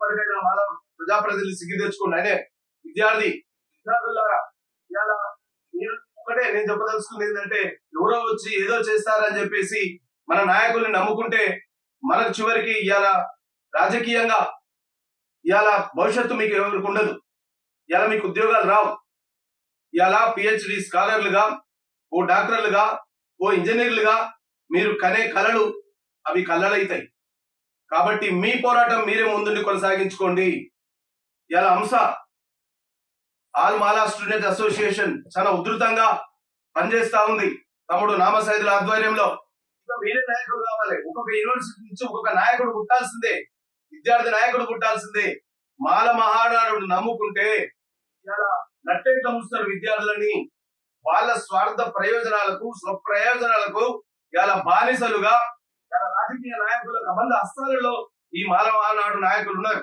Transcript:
ఇప్పటికైనా ప్రజా ప్రజాప్రతినిధులు సిగ్గు తెచ్చుకోండి. అదే విద్యార్థి విద్యార్థులారా ఇవాళ నేను ఒకటే నేను చెప్పదలుచుకుంది ఏంటంటే ఎవరో వచ్చి ఏదో చేస్తారని చెప్పేసి మన నాయకుల్ని నమ్ముకుంటే మనకు చివరికి ఇవాళ రాజకీయంగా ఇవాళ భవిష్యత్తు మీకు ఎవరికి ఉండదు. ఇవాళ మీకు ఉద్యోగాలు రావు. ఇవాళ పిహెచ్డి స్కాలర్లుగా ఓ డాక్టర్లుగా ఓ ఇంజనీర్లుగా మీరు కనే కళలు అవి కళ్ళలైతాయి కాబట్టి మీ పోరాటం మీరే ముందుండి కొనసాగించుకోండి. ఇలా అంశ ఆల్ మాలా స్టూడెంట్ అసోసియేషన్ చాలా ఉధృతంగా పనిచేస్తా ఉంది. తమ్ముడు నామసైదుల ఆధ్వర్యంలో. వేరే మీరే నాయకుడు కావాలి. ఒక్కొక్క యూనివర్సిటీ నుంచి ఒక్కొక్క నాయకుడు పుట్టాల్సిందే. విద్యార్థి నాయకుడు పుట్టాల్సిందే. మాల మహానాడు నమ్ముకుంటే ఇలా నట్టేట్ల ముస్తారు విద్యార్థులని వాళ్ళ స్వార్థ ప్రయోజనాలకు స్వప్రయోజనాలకు ఇలా బానిసలుగా రాజకీయ నాయకులకు అబంధ హస్తాలలో ఈ మానవ నాయకులు ఉన్నారు.